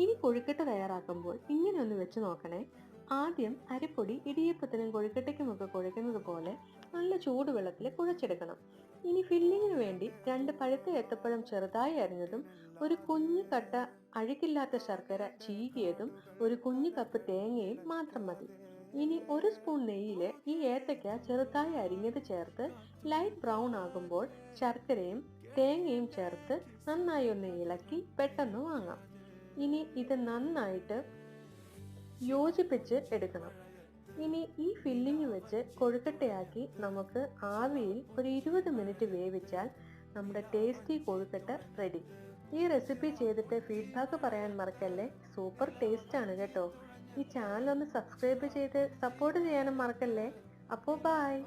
ഇനി കൊഴുക്കട്ട തയ്യാറാക്കുമ്പോൾ ഇങ്ങനെ ഒന്ന് വെച്ച് നോക്കണേ. ആദ്യം അരിപ്പൊടി ഇടിയപ്പത്തിനും കൊഴുക്കട്ടയ്ക്കുമൊക്കെ കുഴയ്ക്കുന്നത് പോലെ നല്ല ചൂടുവെള്ളത്തിൽ കുഴച്ചെടുക്കണം. ഇനി ഫില്ലിങ്ങിന് വേണ്ടി രണ്ട് പഴുത്ത ഏത്തപ്പഴം ചെറുതായി അരിഞ്ഞതും ഒരു കുഞ്ഞു കട്ട അഴുക്കില്ലാത്ത ശർക്കര ചീകിയതും ഒരു കുഞ്ഞു കപ്പ് തേങ്ങയും മാത്രം മതി. ഇനി ഒരു സ്പൂൺ നെയ്യിൽ ഈ ഏത്തയ്ക്ക ചെറുതായി അരിഞ്ഞത് ചേർത്ത് ലൈറ്റ് ബ്രൗൺ ആകുമ്പോൾ ശർക്കരയും തേങ്ങയും ചേർത്ത് നന്നായി ഒന്ന് ഇളക്കി പെട്ടെന്ന് വാങ്ങാം. ഇനി ഇത് നന്നായിട്ട് യോജിപ്പിച്ച് എടുക്കണം. ഇനി ഈ ഫില്ലിങ് വെച്ച് കൊഴുക്കട്ടയാക്കി നമുക്ക് ആവിയിൽ ഒരു ഇരുപത് മിനിറ്റ് വേവിച്ചാൽ നമ്മുടെ ടേസ്റ്റി കൊഴുക്കട്ട റെഡി ഈ റെസിപ്പി ചെയ്തിട്ട് ഫീഡ്ബാക്ക് പറയാൻ മറക്കല്ലേ? സൂപ്പർ ടേസ്റ്റ് ആണ് കേട്ടോ. ഈ ചാനൽ ഒന്ന് സബ്സ്ക്രൈബ് ചെയ്ത് സപ്പോർട്ട് ചെയ്യാനും മറക്കല്ലേ? അപ്പോൾ ബായ്